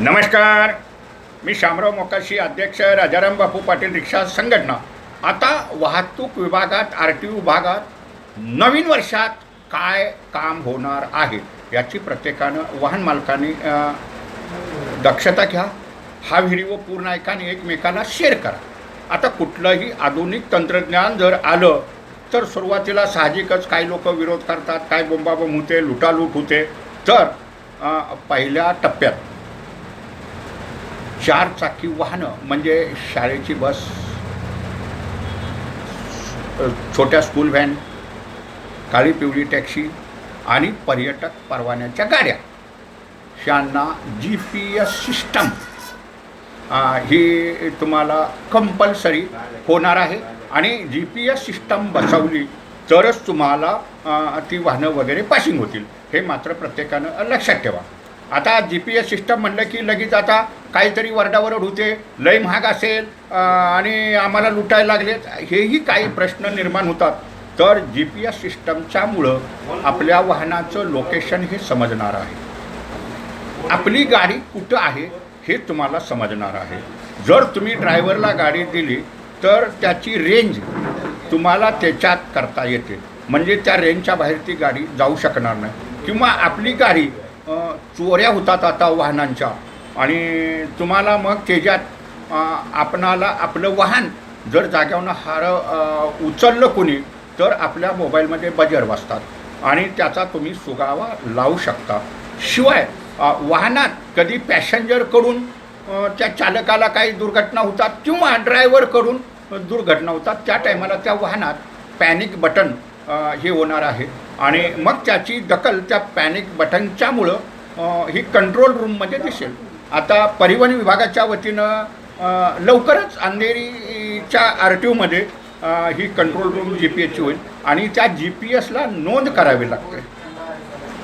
नमस्कार. मी शामराव मोकाशी अध्यक्ष राजाराम बापू पाटील रिक्षा संघटना. आता वाहतूक विभागात आर टी विभागात नवीन वर्षात काय काम होणार आहे? याची प्रत्येकानं वाहन मालकाने दक्षता घ्या. हा व्हिडिओ पूर्ण ऐकाने एकमेकांना एकमेकाला शेअर करा. आता कुठलंही आधुनिक तंत्रज्ञान जर आलं तर सुरुवातीला साहजिकच काही लोक विरोध करतात काय बोंबाबोंब होते लुटालूट होते. तर पहिल्या टप्प्यात चार चाकी वाहनं म्हणजे शाळेची बस छोट्या स्कूल व्हॅन काळी पिवळी टॅक्सी आणि पर्यटक परवान्याच्या गाड्या. ह्यांना जी पी एस सिस्टम. ही तुम्हाला कंपल्सरी होणार आहे आणि जी पी एस सिस्टम बसवली तरच तुम्हाला ती वाहनं वगैरे पासिंग होतील. हे मात्र प्रत्येकानं लक्षात ठेवा. आता जी पी एस सिस्टम म्हणलं की लगेच आता काहीतरी वरडावरड होते लय महाग असेल आणि आम्हाला लुटायला लागलेत हेही काही प्रश्न निर्माण होतात. तर जी पी एस सिस्टमच्यामुळं आपल्या वाहनाचं लोकेशन हे समजणार आहे. आपली गाडी कुठं आहे हे तुम्हाला समजणार आहे. जर तुम्ही ड्रायव्हरला गाडी दिली तर त्याची रेंज तुम्हाला त्याच्यात करता येते. म्हणजे त्या रेंजच्या बाहेर ती गाडी जाऊ शकणार नाही. किंवा आपली गाडी चोऱ्या होतात आता वाहनांच्या. आणि तुम्हाला मग त्याच्यात आपणाला आपलं वाहन जर जाग्यावरनं हार उचललं कोणी तर आपल्या मोबाईलमध्ये बजर वाजतात. आणि त्याचा तुम्ही सुगावा लावू शकता. शिवाय वाहनात कधी पॅसेंजरकडून त्या चालकाला काही दुर्घटना होतात किंवा ड्रायव्हरकडून दुर्घटना होतात त्या टायमाला त्या वाहनात पॅनिक बटन हे होणार आहे. आणि मग त्याची दखल त्या पॅनिक बटनच्यामुळं ही कंट्रोल रूममध्ये दिसेल. आता परिवहन विभागाच्या वतीनं लवकरच अंधेरीच्या आर टी ओमध्ये ही कंट्रोल रूम जी पी एसची होईल आणि त्या जी पी एसला नोंद करावी लागते.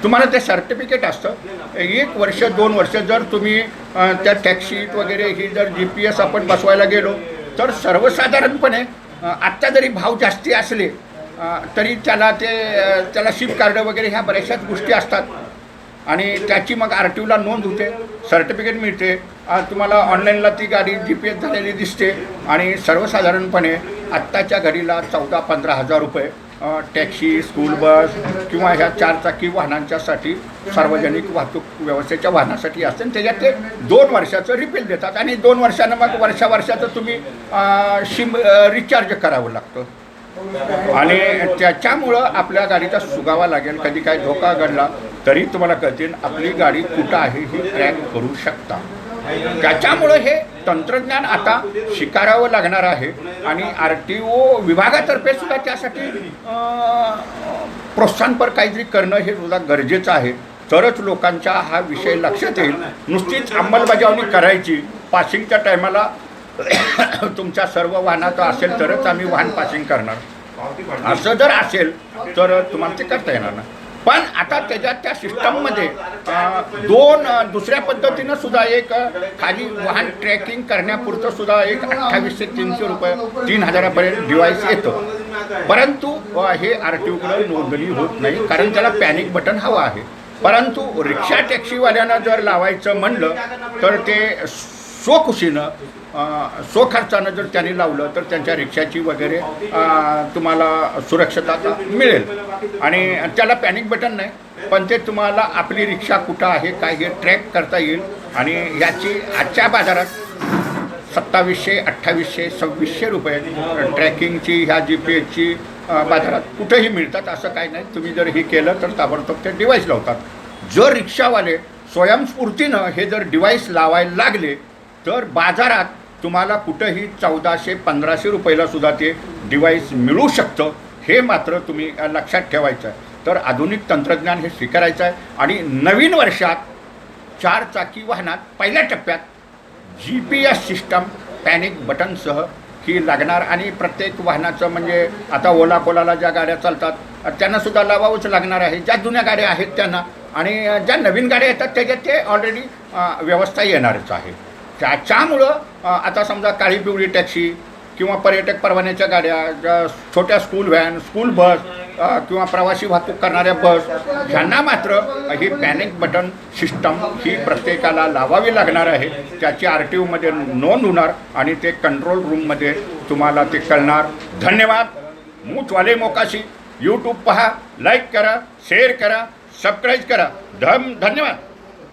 तुम्हाला ते सर्टिफिकेट असतं. एक वर्ष दोन वर्ष जर तुम्ही त्या टॅक्सीत वगैरे ही जर जी पी एस आपण बसवायला गेलो तर सर्वसाधारणपणे आत्ता जरी भाव जास्ती असले तरी त्याला ते त्याला शिप कार्ड वगैरे ह्या बऱ्याचशाच गोष्टी असतात. आणि त्याची मग आर टी ओला नोंद होते सर्टिफिकेट मिळते तुम्हाला ऑनलाईनला ती गाडी जी पी एस झालेली दिसते आणि सर्वसाधारणपणे आत्ताच्या घडीला चौदा पंधरा हजार रुपये टॅक्सी स्कूल बस किंवा ह्या चारचाकी वाहनांच्यासाठी सार्वजनिक वाहतूक व्यवस्थेच्या वाहनासाठी असते आणि त्याच्यात ते दोन वर्षाचं रिफिल देतात आणि दोन वर्षानं मग वर्षा वर्षाचं तुम्ही शिम रिचार्ज करावं लागतं. आणि त्याच्यामुळं आपल्या गाडीचा सुगावा लागेल कधी काय धोका घडला तरी तुम्हाला कळतील आपली गाडी कुठं आहे ही ट्रॅक करू शकता. त्याच्यामुळं हे तंत्रज्ञान आता स्वीकारावं लागणार आहे आणि आर टी ओ विभागातर्फे सुद्धा त्यासाठी प्रोत्साहनपर काहीतरी करणं हे सुद्धा गरजेचं आहे. तरच लोकांचा हा विषय लक्षात येईल. नुसतीच अंमलबजावणी करायची पासिंगच्या टायमाला तुमच्या सर्व वाहनाचं असेल तरच आम्ही वाहन पासिंग करणार. असं जर असेल तर तुम्हाला ते करता येणार ना पण आता त्याच्यात त्या सिस्टममध्ये दोन दुसऱ्या पद्धतीनं सुद्धा एक खाली वाहन ट्रॅकिंग करण्यापुरतं सुद्धा एक अठ्ठावीसशे तीनशे रुपये तीन हजारापर्यंत डिव्हाइस येतं. परंतु हे आर टी ओकडे नोंदणी होत नाही कारण त्याला पॅनिक बटन हवं आहे. परंतु रिक्षा टॅक्सीवाल्यांना जर लावायचं म्हणलं तर ते स्वखुशीनं स्वखर्चानं जर त्यांनी लावलं तर त्यांच्या रिक्षाची वगैरे तुम्हाला सुरक्षता मिळेल. आणि त्याला पॅनिक बटन नाही पण ते तुम्हाला आपली रिक्षा कुठं आहे काय हे ट्रॅक करता येईल. आणि याची आजच्या बाजारात सत्तावीसशे अठ्ठावीसशे सव्वीसशे रुपये ट्रॅकिंगची ह्या जी पी एसची बाजारात कुठेही मिळतात असं काही नाही. तुम्ही जर हे केलं तर ताबडतोब ते डिवाईस लावतात. जर रिक्षावाले स्वयंस्फूर्तीनं हे जर डिवाईस लावायला लागले तर बाजारात तुम्हाला कुठंही चौदाशे पंधराशे रुपयाला सुद्धा ते डिव्हाइस मिळू शकतं. हे मात्र तुम्ही लक्षात ठेवायचं आहे. तर आधुनिक तंत्रज्ञान हे स्वीकारायचं आहे आणि नवीन वर्षात चार चाकी वाहनात पहिल्या टप्प्यात G P S system panic बटनसह ही लागणार आणि प्रत्येक वाहनाचं म्हणजे आता ओला कोलाला ज्या गाड्या चालतात त्यांनासुद्धा लावावंच लागणार आहे. ज्या जुन्या गाड्या आहेत त्यांना आणि ज्या नवीन गाड्या येतात त्याच्यात ते ऑलरेडी व्यवस्था येणारच आहे. त्याच्यामुळं आता समजा काळी पिवळी टॅक्सी किंवा पर्यटक परवान्याच्या गाड्या ज्या छोट्या स्कूल व्हॅन स्कूल बस किंवा प्रवासी वाहतूक करणाऱ्या बस ह्यांना मात्र ही पॅनिक बटन सिस्टम ही प्रत्येकाला लावावी लागणार आहे. त्याची आर टी ओमध्ये नोंद होणार आणि ते कंट्रोल रूममध्ये तुम्हाला ते कळणार. धन्यवाद. मूचवाले मोकाशी. यूट्यूब पहा लाईक करा शेअर करा सबस्क्राईब करा. धम धन्यवाद.